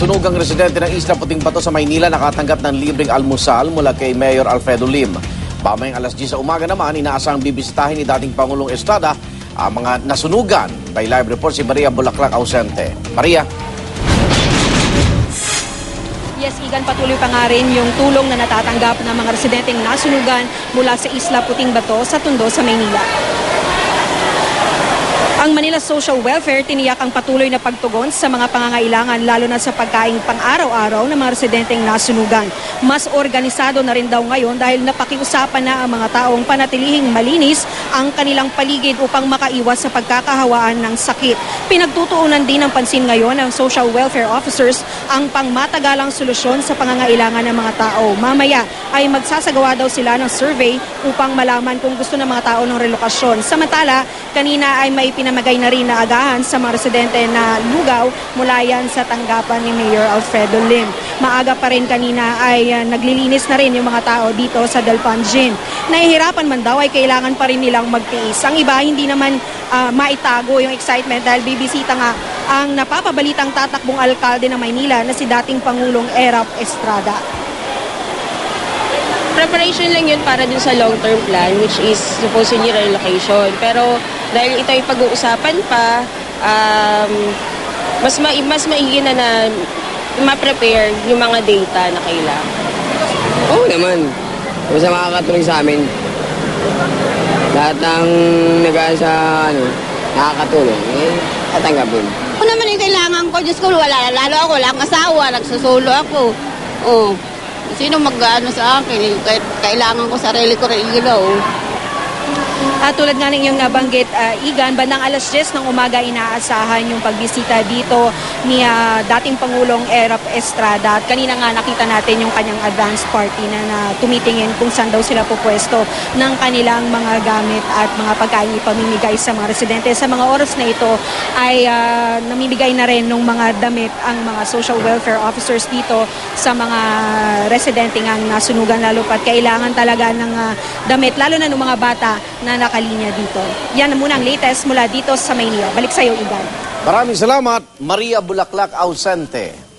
Nasunugang residente ng Isla Puting Bato sa Maynila nakatanggap ng libreng almusal mula kay Mayor Alfredo Lim. Pamayang alas 10 sa umaga naman, inaasang bibisitahin ni dating Pangulong Estrada ang mga nasunugan. By live report si Maria Bulaklak Ausente. Maria. Yes, Igan, patuloy pa nga rin yung tulong na natatanggap ng mga residenteng nasunugan mula sa Isla Puting Bato sa Tondo sa Maynila. Manila Social Welfare tiniyak ang patuloy na pagtugon sa mga pangangailangan lalo na sa pagkain pang-araw-araw ng mga residenteng nasunugan. Mas organisado na rin daw ngayon dahil napakiusapan na ang mga taong panatilihing malinis ang kanilang paligid upang makaiwas sa pagkakahawaan ng sakit. Pinagtutuunan din ng pansin ngayon ng social welfare officers ang pangmatagalang solusyon sa pangangailangan ng mga tao. Mamaya ay magsasagawa daw sila ng survey upang malaman kung gusto ng mga tao ng relokasyon. Samantala, kanina ay may pinamagay na rin na agahan sa mga residente na lugaw mula yan sa tanggapan ni Mayor Alfredo Lim. Maaga pa rin kanina ay ah, naglilinis na rin yung mga tao dito sa Dalpanjin. Nahihirapan man daw ay kailangan pa rin nilang magtiis. Ang iba hindi naman ah, maitago yung excitement dahil bibisita nga ang napapabalitang tatakbong alkalde ng Maynila na si dating Pangulong Erap Estrada. Preparation lang yun para dun sa long-term plan which is supposedly relocation. Pero dahil ito ay pag-uusapan pa, um, mas, ma mas maigi na na ma-prepare yung mga data na kailangan. Oo naman. Basta makakatulong sa amin. Lahat ng nag sa ano, nakakatulong, eh, tatanggapin. Ako naman yung kailangan ko, Diyos ko, wala, lalo ako, wala akong asawa, nagsusulo ako. Oh, sino mag-ano sa akin? Eh, kailangan ko sarili ko rin ilaw. At tulad nga ng iyong nabanggit, ah, Igan, bandang alas 10 ng umaga inaasahan yung pagbisita dito ni ah, dating Pangulong Erap Estrada. At kanina nga nakita natin yung kanyang advance party na, na tumitingin kung saan daw sila pupwesto ng kanilang mga gamit at mga pagkain ipamimigay sa mga residente. Sa mga oras na ito ay ah, namimigay na rin ng mga damit ang mga social welfare officers dito sa mga residente nga nasunugan lalo pat kailangan talaga ng ah, damit lalo na ng mga bata na nakalinya dito. Yan na muna ang latest mula dito sa Maynila. Balik sa iyo, Igan. Maraming salamat, Maria Bulaklak Ausente.